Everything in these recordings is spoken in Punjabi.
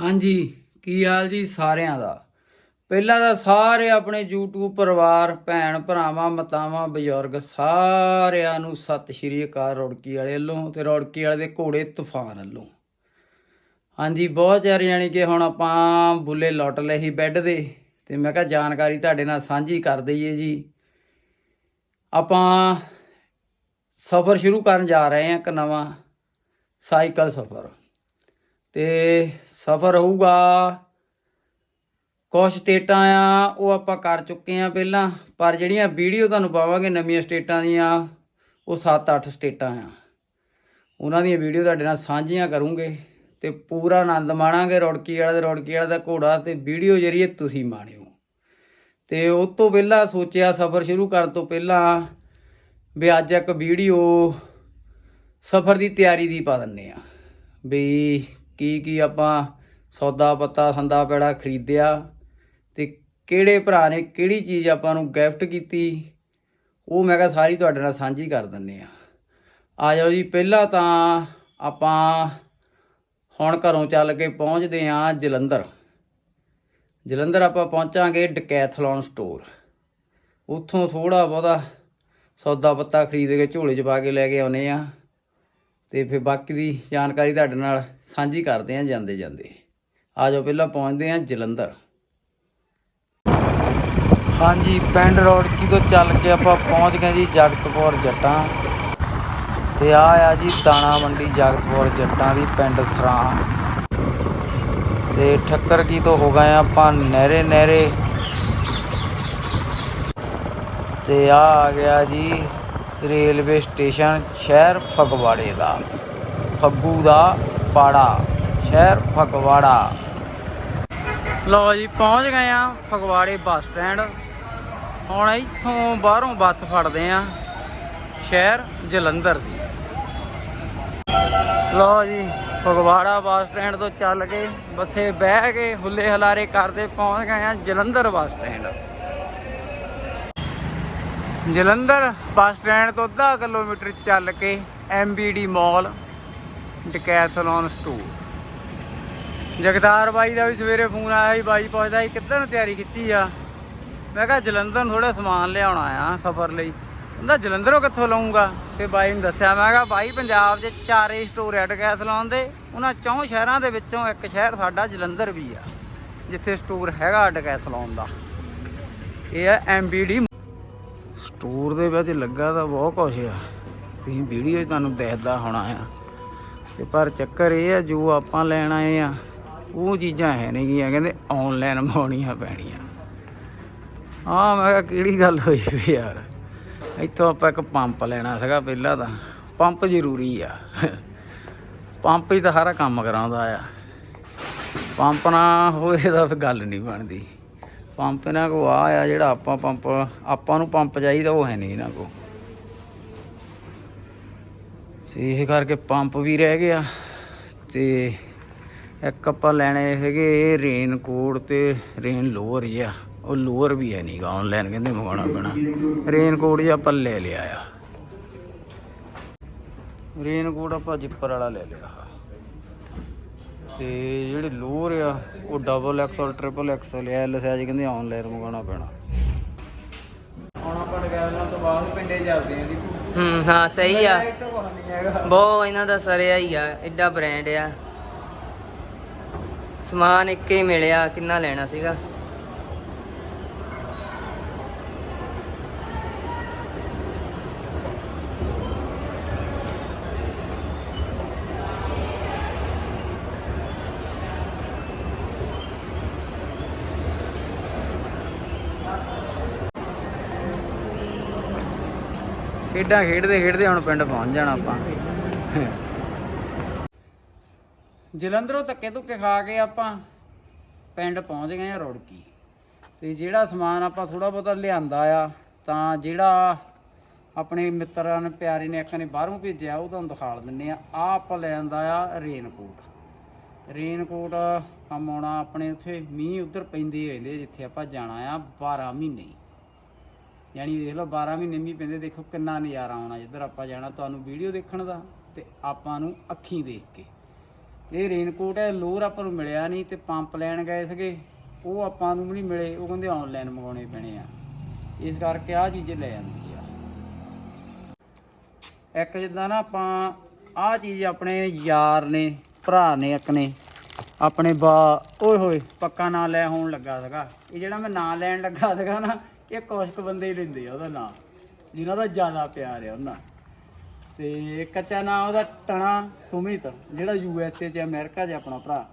ਹਾਂਜੀ, ਕੀ ਹਾਲ ਜੀ ਸਾਰਿਆਂ ਦਾ? ਪਹਿਲਾਂ ਤਾਂ ਸਾਰੇ ਆਪਣੇ YouTube ਪਰਿਵਾਰ, ਭੈਣ ਭਰਾਵਾਂ, ਮਤਾਵਾਂ, ਬਜ਼ੁਰਗ ਸਾਰਿਆਂ ਨੂੰ ਸਤਿ ਸ਼੍ਰੀ ਅਕਾਲ ਰੌੜਕੀ ਵਾਲੇ ਵੱਲੋਂ ਤੇ ਰੌੜਕੀ ਵਾਲੇ ਦੇ ਘੋੜੇ ਤੂਫਾਨ ਵੱਲੋਂ। ਹਾਂਜੀ, ਬਹੁਤ ਚਿਰ ਯਾਨੀ ਕਿ ਹੁਣ ਆਪਾਂ ਬੁੱਲੇ ਲੁੱਟ ਲਏ ਸੀ ਬੈੱਡ ਦੇ ਤੇ ਮੈਂ ਕਿਹਾ ਜਾਣਕਾਰੀ ਤੁਹਾਡੇ ਨਾਲ ਸਾਂਝੀ ਕਰ ਦਈਏ ਜੀ। ਆਪਾਂ ਸਫ਼ਰ ਸ਼ੁਰੂ ਕਰਨ ਜਾ ਰਹੇ ਹਾਂ ਇੱਕ ਨਵਾਂ ਸਾਈਕਲ ਸਫ਼ਰ। ਤੇ ਸਫ਼ਰ ਹੋਊਗਾ। ਕੁਝ ਸਟੇਟਾਂ ਆ, ਉਹ ਆਪਾਂ ਕਰ ਚੁੱਕੇ ਆ ਪਹਿਲਾਂ, ਪਰ ਜਿਹੜੀਆਂ ਵੀਡੀਓ ਤੁਹਾਨੂੰ ਪਾਵਾਂਗੇ ਨਵੀਆਂ ਸਟੇਟਾਂ ਦੀਆਂ, ਉਹ 7-8 ਸਟੇਟਾਂ ਆ। ਉਹਨਾਂ ਦੀਆਂ ਵੀਡੀਓ ਤੁਹਾਡੇ ਨਾਲ ਸਾਂਝੀਆਂ ਕਰੂੰਗੇ ਤੇ ਪੂਰਾ ਆਨੰਦ ਮਾਣਾਂਗੇ ਰੌੜਕੀ ਵਾਲੇ ਤੇ ਰੌੜਕੀ ਵਾਲੇ ਦਾ ਘੋੜਾ ਤੇ ਵੀਡੀਓ ਜਰੀਏ ਤੁਸੀਂ ਮਾਣਿਓ। ਤੇ ਉਸ ਤੋਂ ਪਹਿਲਾਂ ਸੋਚਿਆ ਸਫ਼ਰ ਸ਼ੁਰੂ ਕਰਨ ਤੋਂ ਪਹਿਲਾਂ ਵੀ ਅੱਜ ਇੱਕ ਵੀਡੀਓ ਸਫ਼ਰ ਦੀ ਤਿਆਰੀ ਦੀ ਪਾ ਦਿੰਨੇ ਆ। ਵੀ ਕੀ ਕੀ ਆਪਾਂ ਸੌਦਾ ਪੱਤਾ, ਸੰਦਾ ਪੈੜਾ ਖਰੀਦਿਆ ਤੇ ਕਿਹੜੇ ਭਰਾ ਨੇ ਕਿਹੜੀ ਚੀਜ਼ ਆਪਾਂ ਨੂੰ ਗਿਫਟ ਕੀਤੀ, ਉਹ ਮੈਂ ਕਿਹਾ ਸਾਰੀ ਤੁਹਾਡੇ ਨਾਲ ਸਾਂਝੀ ਕਰ ਦਿੰਨੇ ਆ ਆ ਜਾਓ ਜੀ, ਪਹਿਲਾਂ ਤਾਂ ਆਪਾਂ ਹੁਣ ਘਰੋਂ ਚੱਲ ਕੇ ਪਹੁੰਚਦੇ ਆਂ ਜਲੰਧਰ। ਜਲੰਧਰ ਆਪਾਂ ਪਹੁੰਚਾਂਗੇ ਡਕੈਥਲੌਨ ਸਟੋਰ। ਉੱਥੋਂ ਥੋੜਾ ਬਹੁਤਾ ਸੌਦਾ ਪੱਤਾ ਖਰੀਦ ਕੇ ਝੋਲੇ 'ਚ ਪਾ ਕੇ ਲੈ ਕੇ ਆਉਨੇ ਆ ਤੇ ਫਿਰ ਬਾਕੀ ਦੀ ਜਾਣਕਾਰੀ ਤੁਹਾਡੇ ਨਾਲ ਸਾਂਝੀ ਕਰਦੇ ਹਾਂ ਜਾਂਦੇ ਜਾਂਦੇ। ਆ ਜਾਓ ਪਹਿਲਾਂ ਪਹੁੰਚਦੇ ਹਾਂ ਜਲੰਧਰ। ਹਾਂਜੀ, ਪਿੰਡ ਰੋਡਕੀ ਤੋਂ ਚੱਲ ਕੇ ਆਪਾਂ ਪਹੁੰਚ ਗਏ ਜੀ ਜਗਤਪੁਰ ਜੱਟਾਂ। ਤੇ ਆ ਆ ਜੀ ਦਾਣਾ ਮੰਡੀ ਜਗਤਪੁਰ ਜੱਟਾਂ ਦੀ ਪਿੰਡ ਸਰਾਂ। ਤੇ ਠੱਕਰ ਕੀ ਤੋਂ ਹੋ ਗਏ ਆਪਾਂ ਨਹਿਰੇ ਨਹਿਰੇ। ਤੇ ਆ ਆ ਗਿਆ ਜੀ ਰੇਲਵੇ ਸਟੇਸ਼ਨ ਸ਼ਹਿਰ ਫਗਵਾੜੇ ਦਾ। ਫੱਗੂ ਦਾ ਪਾੜਾ, ਸ਼ਹਿਰ ਫਗਵਾੜਾ। ਲਓ ਜੀ, ਪਹੁੰਚ ਗਏ ਆ ਫਗਵਾੜੇ ਬੱਸ ਸਟੈਂਡ। ਹੁਣ ਇੱਥੋਂ ਬਾਹਰੋਂ ਬੱਸ ਫੜਦੇ ਆ ਸ਼ਹਿਰ ਜਲੰਧਰ ਦੀ। ਲਓ ਜੀ, ਫਗਵਾੜਾ ਬੱਸ ਸਟੈਂਡ ਤੋਂ ਚੱਲ ਕੇ ਬੱਸੇ ਬਹਿ ਕੇ ਹੁੱਲੇ ਹਲਾਰੇ ਕਰਦੇ ਪਹੁੰਚ ਗਏ ਆ Jalandhar bus stand. Jalandhar bus stand ਤੋਂ ਅੱਧਾ ਕਿਲੋਮੀਟਰ ਚੱਲ ਕੇ MBD mall, Decathlon store Jagtar ਬਾਈ ਦਾ ਵੀ ਸਵੇਰੇ ਫੋਨ ਆਇਆ ਸੀ ਬਾਈ ਪੁੱਛਦਾ ਸੀ ਕਿੱਧਰ ਨੂੰ ਤਿਆਰੀ ਕੀਤੀ ਆ। ਮੈਂ ਕਿਹਾ ਜਲੰਧਰ ਨੂੰ ਥੋੜਾ ਸਮਾਨ ਲਿਆਉਣਾ ਆ ਸਫ਼ਰ ਲਈ। ਕਹਿੰਦਾ ਜਲੰਧਰੋਂ ਕਿੱਥੋਂ ਲਵਾਂਗਾ ਤੇ ਬਾਈ ਨੂੰ ਦੱਸਿਆ, ਮੈਂ ਕਿਹਾ ਬਾਈ ਪੰਜਾਬ 'ਚ ਚਾਰੇ ਸਟੋਰ ਐ ਡਕੈਥਲੌਨ ਦੇ। ਉਹਨਾਂ ਚੌਂ ਸ਼ਹਿਰਾਂ ਦੇ ਵਿੱਚੋਂ ਇੱਕ ਸ਼ਹਿਰ ਸਾਡਾ ਜਲੰਧਰ ਵੀ ਆ, ਜਿੱਥੇ ਸਟੋਰ ਹੈਗਾ ਡਕੈਥਲੌਨ ਦਾ। ਇਹ ਹੈ ਐਮਬੀਡੀ ਟੂਰ ਦੇ ਵਿੱਚ ਲੱਗਾ ਤਾਂ ਬਹੁਤ ਕੁਛ ਆ। ਤੁਸੀਂ ਵੀਡੀਓ 'ਚ ਤੁਹਾਨੂੰ ਦਿਖਦਾ ਹੋਣਾ ਆ ਤੇ ਪਰ ਚੱਕਰ ਇਹ ਆ, ਜੋ ਆਪਾਂ ਲੈਣ ਆਏ ਆ, ਉਹ ਚੀਜ਼ਾਂ ਹੈ ਨਹੀਂ ਗੀਆਂ। ਕਹਿੰਦੇ ਆਨਲਾਈਨ ਮੰਗਾਉਣੀਆਂ ਪੈਣੀਆਂ। ਹਾਂ ਮੈਂ ਕਿਹਾ, ਕਿਹੜੀ ਗੱਲ ਹੋਈ ਵੀ ਯਾਰ? ਇੱਥੋਂ ਆਪਾਂ ਇੱਕ ਪੰਪ ਲੈਣਾ ਸੀਗਾ ਪਹਿਲਾਂ ਤਾਂ। ਪੰਪ ਜ਼ਰੂਰੀ ਆ। ਪੰਪ ਹੀ ਤਾਂ ਸਾਰਾ ਕੰਮ ਕਰਾਉਂਦਾ ਆ। ਪੰਪ ਨਾ ਹੋਏ ਤਾਂ ਫਿਰ ਗੱਲ ਨਹੀਂ ਬਣਦੀ। ਪੰਪ ਇਹਨਾਂ ਕੋ ਆ ਆ ਜਿਹੜਾ ਆਪਾਂ ਪੰਪ, ਆਪਾਂ ਨੂੰ ਪੰਪ ਚਾਹੀਦਾ, ਉਹ ਹੈ ਨਹੀਂ ਇਹਨਾਂ ਕੋ ਤੇ ਇਹ ਕਰਕੇ ਪੰਪ ਵੀ ਰਹਿ ਗਿਆ। ਤੇ ਇੱਕ ਆਪਾਂ ਲੈਣੇ ਹੈਗੇ ਰੇਨ ਕੋਟ ਤੇ ਰੇਨ ਲੋਅਰ ਜਿਹਾ ਉਹ ਲੋਅਰ ਵੀ ਹੈ ਨਹੀਂਗਾ ਆਨਲਾਈਨ ਕਹਿੰਦੇ ਮੰਗਵਾਉਣਾ ਪੈਣਾ। ਰੇਨ ਕੋਟ ਜਿਹਾ ਆਪਾਂ ਲੈ ਲਿਆ ਆ। ਰੇਨ ਕੋਟ ਆਪਾਂ ਜਿੱਪਰ ਵਾਲਾ ਲੈ ਲਿਆ ਤੇ ਜਿਹੜੇ ਲੋਅਰ ਆ ਉਹ double XL triple XL L size ਕਹਿੰਦੇ ਆਨਲਾਈਨ ਮੰਗਾਉਣਾ ਪੈਣਾ। ਹੁਣ ਆਪਾਂ ਡਗੈਲਾਂ ਤੋਂ ਬਾਅਦ ਪਿੰਡੇ ਜਾਂਦੇ ਆਂ ਦੀ ਹੂੰ ਹਾਂ ਸਹੀ ਆ। ਬਹੁਤ ਇਹਨਾਂ ਦਾ ਸਰਿਆ ਹੀ ਆ ਐਡਾ ਬ੍ਰਾਂਡ ਆ। ਸਮਾਨ ਇੱਕ ਹੀ ਮਿਲਿਆ ਕਿੰਨਾ ਲੈਣਾ ਸੀਗਾ? ਖੇਡਾਂ ਖੇਡਦੇ ਖੇਡਦੇ ਹੁਣ ਪਿੰਡ ਪਹੁੰਚ ਜਾਣਾ ਆਪਾਂ। ਜਲੰਧਰੋਂ ਧੱਕੇ ਧੁੱਕੇ ਖਾ ਕੇ ਆਪਾਂ ਪਿੰਡ ਪਹੁੰਚ ਗਏ ਆ ਰੁੜਕੀ। ਤੇ ਜਿਹੜਾ ਸਮਾਨ ਆਪਾਂ ਥੋੜਾ ਬਹੁਤਾ ਲਿਆਂਦਾ ਆ, ਤਾਂ ਜਿਹੜਾ ਆਪਣੇ ਮਿੱਤਰਾਂ ਨੇ, ਪਿਆਰੇ ਨੇ, ਇੱਕ ਨੇ ਬਾਹਰੋਂ ਭੇਜਿਆ, ਉਹ ਤੁਹਾਨੂੰ ਦਿਖਾ ਦਿੰਨੇ ਆ ਆ ਆਪਾਂ ਲਿਆਂਦਾ ਆ ਰੇਨਕੋਟ। ਰੇਨਕੋਟ ਕੰਮ ਆਉਣਾ ਆਪਣੇ ਉੱਥੇ, ਮੀਂਹ ਉਧਰ ਪੈਂਦੇ ਰਹਿੰਦੇ ਜਿੱਥੇ ਆਪਾਂ ਜਾਣਾ ਆ 12 ਮਹੀਨੇ। ਯਾਨੀ ਦੇਖ ਲਓ 12 ਮਹੀਨੇ ਮੀਂਹ ਪੈਂਦੇ, ਦੇਖੋ ਕਿੰਨਾ ਨਜ਼ਾਰਾ ਆਉਣਾ। ਜਿੱਧਰ ਆਪਾਂ ਜਾਣਾ, ਤੁਹਾਨੂੰ ਵੀਡੀਓ ਦੇਖਣ ਦਾ ਤੇ ਆਪਾਂ ਨੂੰ ਅੱਖੀਂ ਦੇਖ ਕੇ। ਇਹ ਰੇਨਕੋਟ ਹੈ ਲੋਰ ਆਪਾਂ ਨੂੰ ਮਿਲਿਆ ਨਹੀਂ ਤੇ ਪੰਪ ਲੈਣ ਗਏ ਸੀਗੇ। ਉਹ ਆਪਾਂ ਨੂੰ ਵੀ ਨਹੀਂ ਮਿਲੇ, ਉਹ ਕਹਿੰਦੇ ਆਨਲਾਈਨ ਮੰਗਾਉਣੇ ਪੈਣੇ ਆ। ਇਸ ਕਰਕੇ ਆਹ ਚੀਜ਼ ਲੈ ਜਾਂਦੀ ਆ। ਇੱਕ ਜਿੱਦਾਂ ਨਾ ਆਪਾਂ ਆਹ ਚੀਜ਼ ਆਪਣੇ ਯਾਰ ਨੇ, ਭਰਾ ਨੇ, ਇੱਕ ਨੇ, ਆਪਣੇ ਬਾ, ਓਏ ਹੋਏ, ਪੱਕਾ ਨਾਂ ਲੈ ਹੋਣ ਲੱਗਾ ਸੀਗਾ। ਇਹ ਜਿਹੜਾ ਮੈਂ ਨਾਂ ਲੈਣ ਲੱਗਾ ਸੀਗਾ ਨਾ ਇਹ ਕੁਛ ਕੁ ਬੰਦੇ ਹੀ ਲੈਂਦੇ ਆ ਉਹਦਾ ਨਾਂ ਜਿਨ੍ਹਾਂ ਦਾ ਜ਼ਿਆਦਾ ਪਿਆਰ ਆ ਉਹਨਾਂ। ਤੇ ਕੱਚਾ ਨਾਂ ਉਹਦਾ ਟਣਾ ਸੁਮਿਤ, ਜਿਹੜਾ ਯੂ ਐਸ ਏ ਚ ਅਮਰੀਕਾ 'ਚ ਆਪਣਾ ਭਰਾ।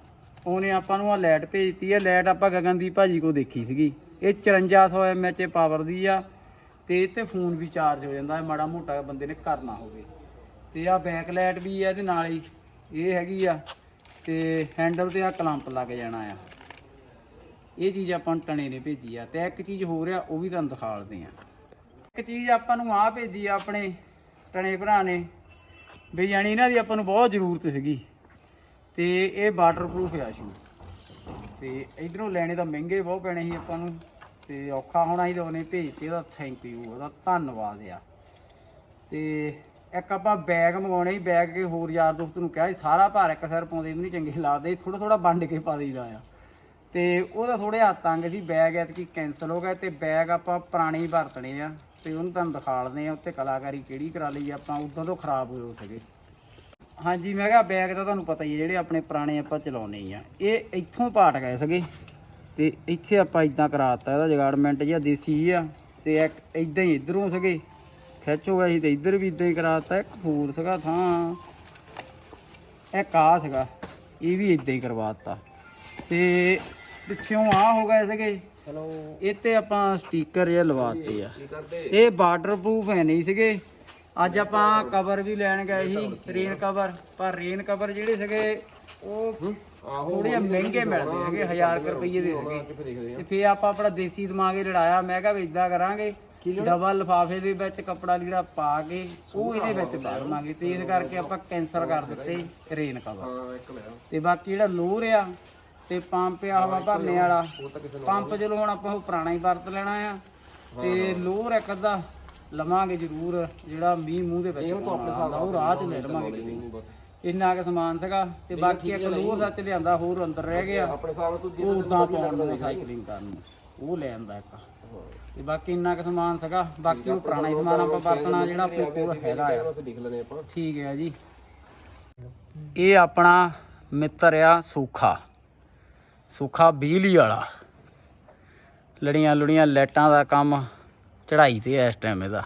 ਉਹਨੇ ਆਪਾਂ ਨੂੰ ਆ ਲਾਈਟ ਭੇਜਤੀ ਆ ਲਾਈਟ ਆਪਾਂ ਗਗਨਦੀਪ ਭਾਜੀ ਕੋ ਦੇਖੀ ਸੀਗੀ। ਇਹ 5400 ਐਮਐਚ ਪਾਵਰ ਦੀ ਆ, ਤੇ ਇਹ ਤੇ ਫੋਨ ਵੀ ਚਾਰਜ ਹੋ ਜਾਂਦਾ ਹੈ ਮਾੜਾ ਮੋਟਾ ਬੰਦੇ ਨੇ ਕਰਨਾ ਹੋਵੇ। ਤੇ ਆ ਬੈਕ ਲਾਈਟ ਵੀ ਆ ਤੇ ਨਾਲ ਹੀ ਇਹ ਹੈਗੀ ਆ, ਤੇ ਹੈਂਡਲ ਤੇ ਆ ਕਲੰਪ ਲੱਗ ਜਾਣਾ ਆ। ਇਹ ਚੀਜ਼ ਆਪਾਂ ਨੂੰ ਟਣੇ ਨੇ ਭੇਜੀ ਆ ਤੇ ਇੱਕ ਚੀਜ਼ ਹੋਰ ਆ, ਉਹ ਵੀ ਤੁਹਾਨੂੰ ਦਿਖਾਲਦੇ ਆ। ਇੱਕ ਚੀਜ਼ ਆਪਾਂ ਨੂੰ ਆ ਭੇਜੀ ਆ ਆਪਣੇ ਟਣੇ ਭਰਾ ਨੇ, ਵੀ ਯਾਨੀ ਇਹਨਾਂ ਦੀ ਆਪਾਂ ਨੂੰ ਬਹੁਤ ਜ਼ਰੂਰਤ ਸੀਗੀ। ਤੇ ਇਹ ਵਾਟਰਪ੍ਰੂਫ ਆ ਸ਼ੂ। ਤੇ ਇਧਰੋਂ ਲੈਣੇ ਤਾਂ ਮਹਿੰਗੇ ਬਹੁਤ ਪੈਣੇ ਸੀ ਆਪਾਂ ਨੂੰ, ਤੇ ਔਖਾ ਹੋਣਾ ਸੀ ਤਾਂ ਉਹਨੇ ਭੇਜਤੇ, ਉਹਦਾ ਥੈਂਕ ਯੂ ਉਹਦਾ ਧੰਨਵਾਦ ਆ। ਤੇ ਇੱਕ ਆਪਾਂ ਬੈਗ ਮੰਗਾਉਣੇ ਸੀ ਬੈਗ ਕੇ ਹੋਰ ਯਾਰ ਦੋਸਤ ਨੂੰ ਕਿਹਾ ਸੀ, ਸਾਰਾ ਭਾਰ ਇੱਕ ਸਿਰ ਪਾਉਂਦੇ ਵੀ ਨਹੀਂ ਚੰਗੇ ਲੱਗਦੇ ਥੋੜਾ ਥੋੜਾ ਵੰਡ ਕੇ ਪਾ ਦਈਦਾ ਆ। ਤੇ ਉਹਦਾ ਥੋੜੇ ਹੱਥ ਤੰਗ ਸੀ ਬੈਗ ਐਤਕੀ ਕੈਨਸਲ ਹੋ ਗਿਆ ਤੇ ਬੈਗ ਆਪਾਂ ਪੁਰਾਣੇ ਹੀ ਵਰਤਣੇ ਆ ਤੇ ਉਹਨੂੰ ਤੁਹਾਨੂੰ ਦਿਖਾ ਲਦੇ ਆ ਉੱਤੇ ਕਲਾਕਾਰੀ ਕਿਹੜੀ ਕਰਾ ਲਈ ਆਪਾਂ ਉਦੋਂ ਤੋਂ ਖਰਾਬ ਹੋਏ ਹੋ ਸਕੇ ਹਾਂਜੀ, ਮੈਂ ਕਿਹਾ ਬੈਗ ਤਾਂ ਤੁਹਾਨੂੰ ਪਤਾ ਹੀ ਹੈ ਜਿਹੜੇ ਆਪਣੇ ਪੁਰਾਣੇ ਆਪਾਂ ਚਲਾਉਣੇ ਆ। ਇਹ ਇੱਥੋਂ ਪਾਟ ਗਏ ਸੀਗੇ ਤੇ ਇੱਥੇ ਆਪਾਂ ਇਦਾਂ ਕਰਾਤਾ, ਇਹਦਾ ਜਗਾੜਮੈਂਟ ਜਿਹਾ ਦੇਸੀ ਆ ਤੇ ਇੱਕ ਇਦਾਂ ਹੀ ਇਧਰੋਂ ਸੀਗੇ, ਖਿੱਚ ਹੋ ਗਿਆ ਸੀ ਤੇ ਇੱਧਰ ਵੀ ਇਦਾਂ ਹੀ ਕਰਾਤਾ, ਇੱਕ ਹੋਰ ਸੀਗਾ ਥਾਂ ਇਹ ਆ ਸੀਗਾ, ਇਹ ਵੀ ਇਦਾਂ ਹੀ ਕਰਵਾਤਾ। ਤੇ ਪਿੱਛੋਂ ਆ ਹੋ ਗਏ ਸੀਗੇ। ਚਲੋ ਇਹ ਤੇ ਆਪਾਂ ਸਟicker ਜਿਹਾ ਲਵਾਤੇ ਆ। ਇਹ ਵਾਟਰਪ੍ਰੂਫ ਹੈ ਨਹੀਂ ਸੀਗੇ। ਅੱਜ ਆਪਾਂ ਕਵਰ ਵੀ ਲੈਣ ਗਏ ਸੀ ਰੇਨ ਕਵਰ ਪਰ ਰੇਨ ਕਵਰ ਜਿਹੜੇ ਸੀਗੇ ਉਹ ਥੋੜੇ ਮਹਿੰਗੇ ਮਿਲਦੇ ਸੀਗੇ 1000 ਰੁਪਏ ਦੇ ਸੀਗੇ। ਤੇ ਫੇਰ ਆਪਾਂ ਆਪਣਾ ਦੇਸੀ ਦਿਮਾਗ ਹੀ ਲੜਾਇਆ। ਮੈਂ ਕਿਹਾ ਵੀ ਇਦਾਂ ਕਰਾਂਗੇ ਡਬਲ ਲਿਫਾਫੇ ਦੇ ਵਿੱਚ ਕੱਪੜਾ ਲੀੜਾ ਪਾ ਕੇ ਉਹ ਇਹਦੇ ਵਿੱਚ ਪਾ ਲਵਾਂਗੇ ਤੇ ਇਸ ਕਰਕੇ ਆਪਾਂ ਕੈਂਸਲ ਕਰ ਦਿੱਤੇ ਰੇਨ ਕਵਰ ਤੇ ਬਾਕੀ ਜਿਹੜਾ ਲੋਰ ਆ ਤੇ ਪੰਪ ਆ ਹਵਾ ਭਰਨੇ ਵਾਲਾ। ਪੰਪ ਚਲੋ ਹੁਣ ਆਪਾਂ ਉਹ ਪੁਰਾਣਾ ਹੀ ਵਰਤ ਲੈਣਾ ਆ। ਤੇ ਲੋਰ ਇੱਕ ਅੱਧਾ ਲਵਾਂਗੇ ਜ਼ਰੂਰ ਜਿਹੜਾ ਮੀਂਹ ਮੂੰਹ ਦੇ ਵਿੱਚ ਉਹ ਰਾਹ ਚ ਲੈ ਲਵਾਂਗੇ ਕਿਤੇ। ਇੰਨਾ ਕੁ ਸਮਾਨ ਸੀਗਾ ਤੇ ਬਾਕੀ ਇੱਕ ਲੋਰ ਸੱਚ ਲਿਆਂਦਾ ਹੋਰ ਅੰਦਰ ਰਹਿ ਗਿਆ। ਉਹ ਉਦਾਂ ਪਾਉਣ ਨੂੰ ਸਾਈਕਲਿੰਗ ਕਰਨ ਨੂੰ। ਉਹ ਲੈ ਆਂਦਾ ਇੱਕ। ਤੇ ਬਾਕੀ ਇੰਨਾ ਕੁ ਸਮਾਨ ਸੀਗਾ ਬਾਕੀ ਉਹ ਪੁਰਾਣਾ ਹੀ ਸਮਾਨ ਆਪਾਂ ਵਰਤਣਾ ਜਿਹੜਾ ਆਪਣੇ ਕੋਲ ਹੈਗਾ ਆ। ਠੀਕ ਹੈ ਜੀ। ਇਹ ਆਪਣਾ ਮਿੱਤਰ ਆ ਸੂਖਾ। ਸੂਖਾ ਬਿਜਲੀ ਵਾਲਾ। ਲੜੀਆਂ ਲੁੜੀਆਂ ਲਾਈਟਾਂ ਦਾ ਕੰਮ ਚੜਾਈ ਤੇ ਐ ਇਸ ਟਾਈਮ ਇਹਦਾ।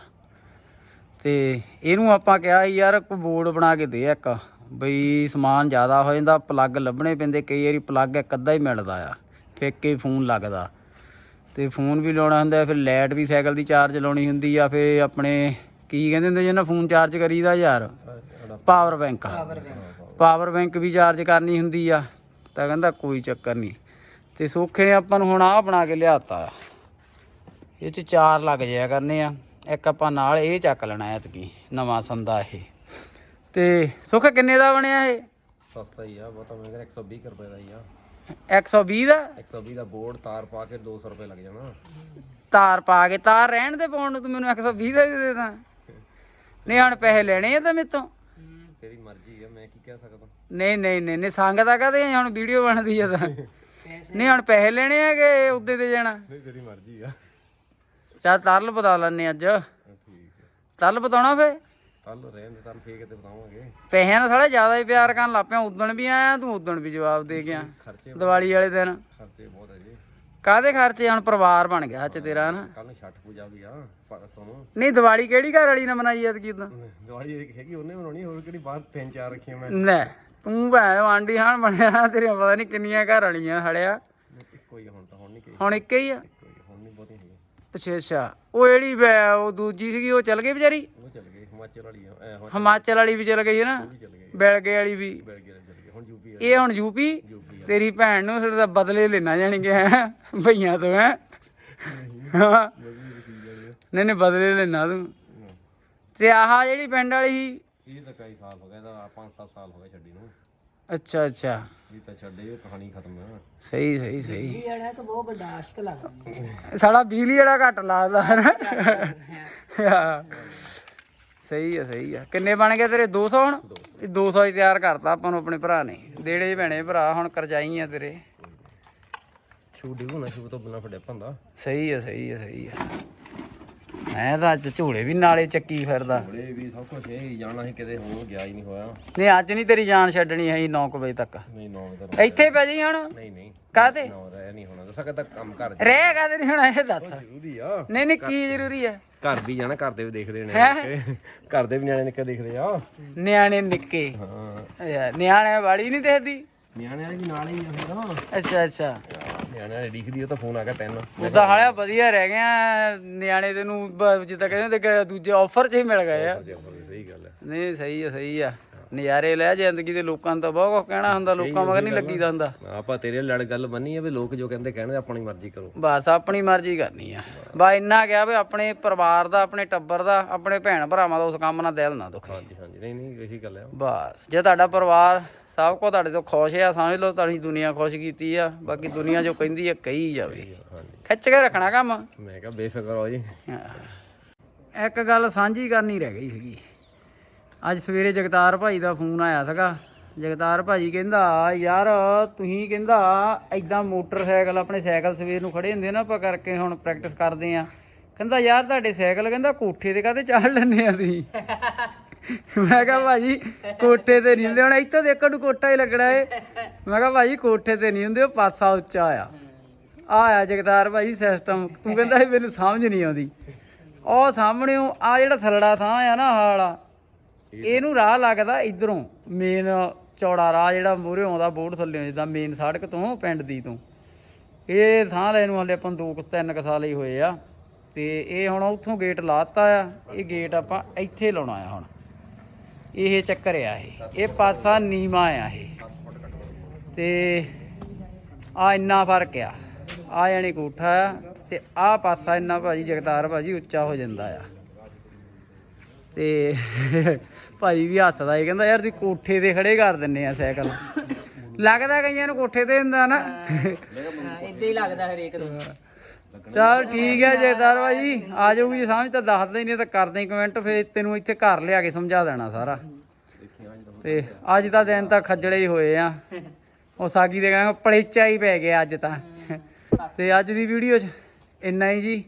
ਤੇ ਇਹਨੂੰ ਆਪਾਂ ਕਿਹਾ ਯਾਰ ਕੋਈ ਬੋਰਡ ਬਣਾ ਕੇ ਦੇ ਇੱਕ। ਬਈ ਸਮਾਨ ਜ਼ਿਆਦਾ ਹੋ ਜਾਂਦਾ ਪਲੱਗ ਲੱਭਣੇ ਪੈਂਦੇ ਕਈ ਵਾਰੀ ਪਲੱਗ ਇੱਕ ਅੱਧਾ ਹੀ ਮਿਲਦਾ ਆ। ਫੇਕ ਫੋਨ ਲੱਗਦਾ। ਤੇ ਫੋਨ ਵੀ ਲਾਉਣਾ ਹੁੰਦਾ ਫਿਰ ਲਾਈਟ ਵੀ ਸਾਈਕਲ ਦੀ ਚਾਰਜ ਲਾਉਣੀ ਹੁੰਦੀ ਆ ਫੇ ਆਪਣੇ ਕੀ ਕਹਿੰਦੇ ਹੁੰਦੇ ਜਿਹਨਾਂ ਫੋਨ ਚਾਰਜ ਕਰੀਦਾ ਯਾਰ? ਪਾਵਰ ਬੈਂਕ ਪਾਵਰ ਬੈਂਕ ਵੀ ਚਾਰਜ ਕਰਨੀ ਹੁੰਦੀ ਆ। ਤਾਂ ਕਹਿੰਦਾ ਕੋਈ ਚੱਕਰ ਨਹੀਂ। ਤੇ ਸੋਖੇ ਨੇ ਆਪਾਂ ਨੂੰ ਹੁਣ ਆਹ ਬਣਾ ਕੇ ਲਿਆਤਾ। ਇਹ ਚ ਚਾਰ ਲੱਗ ਜਾਇਆ ਕਰਨੇ ਆ। ਇੱਕ ਆਪਾਂ ਨਾਲ ਇਹ ਚੱਕ ਲੈਣਾ ਐਤਕੀ ਨਵਾਂ ਸੰਦਾ ਇਹ। ਤੇ ਸੁੱਖ ਕਿੰਨੇ ਦਾ ਬਣਿਆ ਇਹ? ਸਸਤਾ ਹੀ ਆ ਬਹੁਤਾ ਮਹਿੰਗਾ 120 ਕੁ ਰੁਪਏ ਦਾ ਹੀ ਆ। 120 ਦਾ? 120 ਦਾ ਬੋਰਡ ਤਾਰ ਪਾ ਕੇ 200 ਰੁਪਏ ਲੱਗ ਜਾਣਾ। ਤਾਰ ਪਾ ਕੇ ਤਾਰ ਰਹਿਣ ਦੇ ਪਾਉਣ ਨੂੰ ਤੂੰ ਮੈਨੂੰ 120 ਦਾ ਹੀ ਦੇ ਦਾਂ ਨਹੀਂ ਹੁਣ ਪੈਸੇ ਲੈਣੇ ਆ ਤਾਂ ਮੇਤੋਂ ਤੇਰੀ ਮਰਜ਼ੀ ਆ ਮੈਂ ਕੀ ਕਹਿ ਸਕਦਾ? ਨਹੀਂ ਨਹੀਂ ਨਹੀਂ ਨਹੀਂ ਸੰਗਦਾ ਕਹਦੇ ਹੁਣ ਵੀਡੀਓ ਬਣਦੀ ਆ ਤਾਂ। ਨਹੀਂ ਹੁਣ ਪੈਸੇ ਲੈਣੇ ਹੈਗੇ ਉੱਦੇ ਤੇ ਜਾਣਾ? ਨਹੀਂ ਤੇਰੀ ਮਰਜ਼ੀ ਆ। ਚੱਲ ਤਰਲ ਬਤਾ ਲੈਣੇ ਅੱਜ। ਠੀਕ ਤਰਲ ਬਤਾਉਣਾ ਫੇ ਕੱਲ ਰਹਿਣ ਦੇ ਤੁਹਾਨੂੰ ਫੇਰ ਕਿਤੇ ਬਤਾਵਾਂਗੇ ਪੈਸਿਆਂ ਨਾਲ ਸਾਲਾ ਜ਼ਿਆਦਾ ਹੀ ਪਿਆਰ ਕਰਨ ਲੱਗ ਪਿਆ ਉਦਣ ਵੀ ਆਇਆ ਤੂੰ ਉਦਣ ਵੀ ਜਵਾਬ ਦੇ ਗਿਆ ਖਰਚੇ ਦੀਵਾਲੀ ਵਾਲੇ ਦਿਨ। ਖਰਚੇ ਬਹੁਤ ਹੈ ਕਾਦੇ ਖਰਚੇ ਹੁਣ ਪਰਿਵਾਰ ਬਣ ਗਿਆ ਹੱਚ ਤੇਰਾ ਨਾ ਕੱਲ ਨੂੰ ਛਠ ਪੂਜਾ ਵੀ ਆ ਪਰਸੋਂ ਨੂੰ ਨਹੀਂ ਦੀਵਾਲੀ ਕਿਹੜੀ ਘਰ ਵਾਲੀ ਨੇ ਮਨਾਈ ਐਤਕੀ ਤਾਂ? ਦਿਵਾਲੀ ਇੱਕ ਹੈਗੀ ਉਹਨੇ ਬਣਾਉਣੀ ਹੋਰ ਕਿਹੜੀ ਬਾਹਰ ਤਿੰਨ ਚਾਰ ਰੱਖੀਆਂ ਮੈਂ। ਲੈ ਤੂੰ ਭੈ ਆਂਡੀ ਹਾਣ ਬਣਿਆ ਤੇਰੀਆਂ ਪਤਾ ਨਹੀਂ ਕਿੰਨੀਆਂ ਘਰ ਵਾਲੀਆਂ ਹੜਿਆ। ਇੱਕੋ ਹੀ ਆ ਹੁਣ ਤਾਂ ਹੁਣ ਨਹੀਂ ਕਹੀ। ਹੁਣ ਇੱਕ ਹੀ ਆ? ਹੁਣ ਨਹੀਂ ਬਹੁਤੀ ਹੈਗੀ ਅੱਛਾ ਅੱਛਾ ਉਹ ਜਿਹੜੀ ਵੈ- ਉਹ ਦੂਜੀ ਸੀਗੀ ਉਹ ਚੱਲ ਗਈ ਵਿਚਾਰੀ? ਉਹ ਚੱਲ ਗਈ ਹਿਮਾਚਲ ਵਾਲੀ ਆ ਐ ਹੁਣ ਹਿਮਾਚਲ ਵਾਲੀ ਵੀ ਚੱਲ ਗਈ ਹੈ ਨਾ ਚੱਲ ਬੈਲਗੇ ਵਾਲੀ ਵੀ। ਬੈਲਗੀਆ ਚੱਲ ਗਈ ਹੁਣ ਯੂਪੀ ਆ। ਇਹ ਹੁਣ ਯੂਪੀ। ਤੇਰੀ ਭੈਣ ਨੂੰ ਸਿਰ ਦਾ ਬਦਲੇ ਲੈਣਾ ਜਾਣਗੇ ਹੈਂ ਭਈਆਂ ਤੋਂ ਹੈ। ਨਹੀਂ ਨਹੀਂ ਬਦਲੇ ਲੈਣਾ ਤੂੰ। ਤੇ ਆਹ ਜਿਹੜੀ ਪਿੰਡ ਵਾਲੀ ਸੀ? ਇਹ ਤਾਂ ਕਈ ਸਾਲ ਹੋ ਗਏ ਤਾਂ 5-7 ਸਾਲ ਹੋ ਗਏ ਛੱਡੀ ਨੂੰ। ਅੱਛਾ ਅੱਛਾ। ਇਹ ਤਾਂ ਛੱਡੇ ਉਹ ਕਹਾਣੀ ਖਤਮ। ਆ ਸਹੀ ਸਹੀ। ਸਹੀ ਜਿਹੜਾ ਕਿ ਬਹੁਤ ਵੱਡਾ ਆਸ਼ਕ ਲੱਗਦਾ। ਸਾਡਾ ਬਿਜਲੀ ਵਾਲਾ ਘੱਟ ਲੱਗਦਾ ਹੈ। ਸਹੀ ਆ ਸਹੀ ਆ। ਕਿੰਨੇ ਬਣ ਗਏ ਤੇਰੇ? 200 ਹੁਣ? ਇਹ 200 ਹੀ ਤਿਆਰ ਕਰਤਾ ਆਪਾਂ ਨੂੰ ਆਪਣੇ ਭਰਾ ਨੇ। ਦੇੜੇ ਭੈਣੇ ਭਰਾ ਹੁਣ ਕਰਜਾਈ ਆ ਤੇਰੇ। ਸ਼ੂ ਡਿਗੂ ਨਾ ਤੋਂ ਬਿਨਾ ਫੜੇ ਪੰਦਾ ਸਹੀ ਆ ਸਹੀ ਆ ਸਹੀ ਆ। ਮੈਂ ਤਾਂ ਅੱਜ ਝੋਲੇ ਵੀ ਨਾਲੇ ਚੱਕੀ ਫਿਰਦਾ। ਬੜੇ ਵੀ ਸਭ ਕੁਝ ਇਹ ਹੀ ਜਾਣਾ ਸੀ ਕਿਤੇ ਹੋਰ ਗਿਆ ਹੀ ਨਹੀਂ ਹੋਇਆ। ਨਹੀਂ ਅੱਜ ਨਹੀਂ ਤੇਰੀ ਜਾਨ ਛੱਡਣੀ ਹੈ 9 ਵਜੇ ਤੱਕ। ਨਹੀਂ ਨੌ ਵਜੇ ਇੱਥੇ ਪੈ ਜਾਈ ਹੁਣ? ਨਹੀਂ ਨਹੀਂ। ਕਾਹਤੇ ਨੌ ਰਹਿ ਨਹੀਂ ਹੋਣਾ ਦੱਸਾਂ ਕਿਦਾਂ ਕੰਮ ਕਰ ਰਹਿ ਕਾਹਦੇ ਨਹੀਂ ਹੁਣ ਇਹ ਦੱਸ। ਜ਼ਰੂਰੀ ਆ। ਨਹੀਂ ਨਹੀਂ ਕੀ ਜ਼ਰੂਰੀ ਹੈ ਘਰ ਵੀ ਜਾਣਾ ਘਰ ਦੇ ਵੀ ਦੇਖਦੇ ਨੇ। ਘਰ ਦੇ ਵੀ ਨਿਆਣੇ ਨਿੱਕੇ ਦੇਖਦੇ ਆ। ਨਿਆਣੇ ਨਿੱਕੇ। ਹਾਂ। ਨਿਆਣੇ ਵਾਲੀ ਨਹੀਂ ਦੇਖਦੀ? ਨਿਆਣੇ ਵਾਲੇ ਵੀ ਨਾਲ ਹੀ ਆ ਫਿਰ। ਨਾ ਅੱਛਾ ਅੱਛਾ। ਨਿਆਣੇ ਵਾਲੇ ਦਿਖਦੀ ਉਹ ਤਾਂ ਫੋਨ ਆ ਗਿਆ ਤਿੰਨ। ਉਦਾਂ ਹਾਲਿਆ ਵਧੀਆ ਰਹਿ ਗਿਆ ਨਿਆਣੇ ਤੈਨੂੰ ਜਿੱਦਾਂ ਕਹਿੰਦੇ ਤੇ ਦੂਜੇ ਆਫਰ 'ਚ ਹੀ ਮਿਲ ਗਏ ਆ। ਸਹੀ ਗੱਲ ਹੈ ਨਹੀਂ ਸਹੀ ਆ ਸਹੀ ਆ। ਨਜ਼ਾਰੇ ਲੈ ਜ਼ਿੰਦਗੀ ਦੇ ਲੋਕਾਂ ਨੂੰ ਤਾਂ ਬਹੁਤ ਕੁਝ ਕਹਿਣਾ ਹੁੰਦਾ ਲੋਕਾਂ ਮਗਰ ਨਹੀਂ ਲੱਗੀਦਾ ਹੁੰਦਾ। ਆਪਾਂ ਤੇਰੇ ਲੜ ਗੱਲ ਬੰਨੀ ਆ ਵੀ ਲੋਕ ਜੋ ਕਹਿੰਦੇ ਕਹਿਣ ਆਪਣੀ ਮਰਜ਼ੀ ਕਰੋ। ਬਸ ਆਪਣੀ ਮਰਜ਼ੀ ਕਰਨੀ ਆ। ਬਾ ਇੰਨਾ ਗਿਆ ਵੀ ਆਪਣੇ ਪਰਿਵਾਰ ਦਾ ਆਪਣੇ ਟੱਬਰ ਦਾ ਆਪਣੇ ਭੈਣ ਭਰਾਵਾਂ ਦਾ ਉਸ ਕੰਮ ਨਾਲ ਦਿਲ ਨਾ ਦੁਖੇ। ਹਾਂਜੀ ਹਾਂਜੀ। ਨਹੀਂ ਨਹੀਂ ਇਹੀ ਗੱਲ ਆ। ਬਸ ਜੇ ਤੁਹਾਡਾ ਪਰਿਵਾਰ ਸਭ ਕੋ ਤੁਹਾਡੇ ਤੋਂ ਖੁਸ਼ ਆ ਸਮਝ ਲਓ ਤੁਹਾਡੀ ਦੁਨੀਆ ਖੁਸ਼ ਕੀਤੀ ਆ ਬਾਕੀ ਦੁਨੀਆ ਜੋ ਕਹਿੰਦੀ ਆ ਕਹੀ ਜਾਵੇ। ਖਿੱਚ ਕੇ ਰੱਖਣਾ ਕੰਮ। ਮੈਂ ਕਿਹਾ ਬੇਫਿਕਰ ਹੋ ਜੀ। ਇੱਕ ਗੱਲ ਸਾਂਝੀ ਕਰਨੀ ਰਹਿ ਗਈ ਸੀਗੀ। ਅੱਜ ਸਵੇਰੇ ਜਗਤਾਰ ਭਾਈ ਦਾ ਫੋਨ ਆਇਆ ਸੀਗਾ। ਜਗਤਾਰ ਭਾਜੀ ਕਹਿੰਦਾ ਯਾਰ, ਤੁਸੀਂ ਕਹਿੰਦਾ ਐਦਾਂ ਮੋਟਰਸਾਈਕਲ ਆਪਣੇ ਸਾਈਕਲ ਸਵੇਰ ਨੂੰ ਖੜੇ ਹੁੰਦੇ ਨਾ, ਆਪਾਂ ਕਰਕੇ ਹੁਣ ਪ੍ਰੈਕਟਿਸ ਕਰਦੇ ਆ। ਕਹਿੰਦਾ, ਯਾਰ, ਤੁਹਾਡੇ ਸਾਈਕਲ ਕਹਿੰਦਾ ਕੋਠੇ ਤੇ ਕਾਹਤੇ ਚੜ੍ਹ ਲੈਂਦੇ ਆ ਤੁਸੀਂ? ਮੈਂ ਕਿਹਾ ਭਾਜੀ ਕੋਠੇ ਤੇ ਨਹੀਂ ਹੁੰਦੇ। ਹੁਣ ਇੱਥੋਂ ਦੇਖਣ ਨੂੰ ਕੋਠਾ ਹੀ ਲੱਗਣਾ ਏ। ਮੈਂ ਕਿਹਾ ਭਾਜੀ ਕੋਠੇ ਤੇ ਨਹੀਂ ਹੁੰਦੇ, ਉਹ ਪਾਸਾ ਉੱਚਾ ਆ। ਆਇਆ ਜਗਤਾਰ ਭਾਈ ਸਿਸਟਮ ਤੂੰ ਕਹਿੰਦਾ ਮੈਨੂੰ ਸਮਝ ਨਹੀਂ ਆਉਂਦੀ। ਉਹ ਸਾਹਮਣੇ ਆ ਜਿਹੜਾ ਥਲੜਾ ਥਾਂ ਆ ਨਾ ਆਹ ਵਾਲਾ ਇਹਨੂੰ ਰਾਹ ਲੱਗਦਾ ਇਧਰੋਂ ਮੇਨ ਚੌੜਾ ਰਾਹ ਜਿਹੜਾ ਮੂਹਰੇ ਆਉਂਦਾ ਬੋਰਡ ਥੱਲੇ, ਜਿੱਦਾਂ ਮੇਨ ਸੜਕ ਤੋਂ, ਪਿੰਡ ਦੀ ਤੋਂ। ਇਹ ਥਾਂ ਲੈ ਨੂੰ ਹਲੇ ਆਪਾਂ ਨੂੰ ਦੋ ਕੁ, ਤਿੰਨ ਕੁ ਸਾਲ ਹੀ ਹੋਏ ਆ। ਤੇ ਇਹ ਹੁਣ ਉੱਥੋਂ ਗੇਟ ਲਾਤਾ ਆ, ਇਹ ਗੇਟ ਆਪਾਂ ਇੱਥੇ ਲਾਉਣਾ ਆ ਹੁਣ। ਇਹ ਚੱਕਰ ਆ ਇਹ। ਇਹ ਪਾਸਾ ਨੀਵਾ ਆ ਇਹ। ਤੇ ਆ ਇੰਨਾ ਫ਼ਰਕ ਆ। ਆ ਯਾਨੀ ਕੋਠਾ ਆ, ਤੇ ਆ ਪਾਸਾ ਇੰਨਾ ਭਾਜੀ ਜਗਤਾਰ ਭਾਜੀ ਉੱਚਾ ਹੋ ਜਾਂਦਾ ਆ। ਤੇ ਭਾਜੀ ਵੀ ਹੱਸਦਾ ਇਹ ਕਹਿੰਦਾ ਯਾਰ ਤੁਸੀਂ ਕੋਠੇ ਤੇ ਖੜੇ ਕਰ ਦਿੰਨੇ ਆ ਸਾਈਕਲ। ਲੱਗਦਾ ਕਈਆਂ ਨੂੰ ਕੋਠੇ ਤੇ ਹੁੰਦਾ ਨਾ। ਇਦਾਂ ਹੀ ਲੱਗਦਾ ਹਰੇਕ ਨੂੰ। ਚਲ ਠੀਕ ਹੈ ਜਗਤਾਰ ਭਾਜੀ ਆ ਜਾਊਗੀ ਜੇ ਸਮਝ ਤਾਂ ਦੱਸਦੇ ਹੀ ਨਹੀਂ ਤਾਂ ਕਰਦੇ ਹੀ ਕਮੈਂਟ ਫੇਰ ਤੈਨੂੰ ਇੱਥੇ ਘਰ ਲਿਆ ਕੇ ਸਮਝਾ ਦੇਣਾ ਸਾਰਾ। ਤੇ ਅੱਜ ਦਾ ਦਿਨ ਤਾਂ ਖੱਜੜੇ ਹੀ ਹੋਏ ਆ। ਉਹ ਸਾਗੀ ਦੇ ਕਹਿੰਦੇ ਪਲੇਚਾ ਹੀ ਪੈ ਗਿਆ ਅੱਜ ਤਾਂ। ਤੇ ਅੱਜ ਦੀ ਵੀਡੀਓ 'ਚ ਇੰਨਾ ਹੀ ਜੀ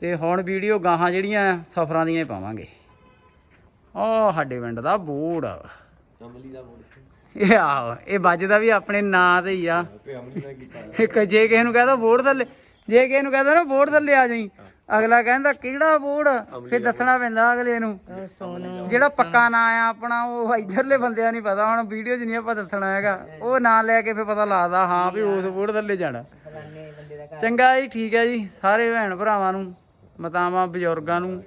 ਤੇ ਹੁਣ ਵੀਡੀਓ ਗਾਹਾਂ ਜਿਹੜੀਆਂ ਸਫ਼ਰਾਂ ਦੀਆਂ ਹੀ ਪਾਵਾਂਗੇ। ਉਹ ਸਾਡੇ ਪਿੰਡ ਦਾ ਬੋੜ ਇਹ ਆਹੋ ਇਹ ਵੱਜਦਾ ਵੀ ਆਪਣੇ ਨਾਂ ਤੇ ਹੀ ਆ। ਇੱਕ ਜੇ ਕਿਸੇ ਨੂੰ ਕਹਦਾ ਬੋੜ ਥੱਲੇ ਜੇ ਕਿਸੇ ਨੂੰ ਕਹਦਾ ਨਾ ਬੋੜ ਥੱਲੇ ਆ ਜਾਈ ਅਗਲਾ ਕਹਿੰਦਾ ਕਿਹੜਾ ਬੋੜ? ਫਿਰ ਦੱਸਣਾ ਪੈਂਦਾ ਅਗਲੇ ਨੂੰ। ਜਿਹੜਾ ਪੱਕਾ ਨਾਂ ਆ ਆਪਣਾ ਉਹ ਇਧਰਲੇ ਬੰਦਿਆਂ ਨਹੀਂ ਪਤਾ ਹੁਣ ਵੀਡੀਓ 'ਚ ਨਹੀਂ ਆਪਾਂ ਦੱਸਣਾ ਹੈਗਾ। ਉਹ ਨਾਂ ਲੈ ਕੇ ਫਿਰ ਪਤਾ ਲੱਗਦਾ ਹਾਂ ਵੀ ਉਸ ਬੋੜ ਥੱਲੇ ਜਾਣਾ। ਚੰਗਾ ਜੀ ਠੀਕ ਹੈ ਜੀ ਸਾਰੇ ਭੈਣ ਭਰਾਵਾਂ ਨੂੰ ਮਤਾਵਾਂ ਬਜ਼ੁਰਗਾਂ ਨੂੰ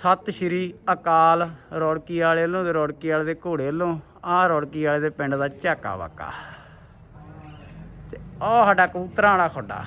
ਸਤਿ ਸ਼੍ਰੀ ਅਕਾਲ ਰੌੜਕੀ ਵਾਲੇ ਵੱਲੋਂ ਤੇ ਰੌੜਕੀ ਵਾਲੇ ਦੇ ਘੋੜੇ ਵੱਲੋਂ, ਆਹ ਰੌੜਕੀ ਵਾਲੇ ਦੇ ਪਿੰਡ ਦਾ ਝਾਕਾ ਵਾਕਾ। ਤੇ ਆਹ ਸਾਡਾ ਕਬੂਤਰਾਂ ਵਾਲਾ ਖੁੱਡਾ।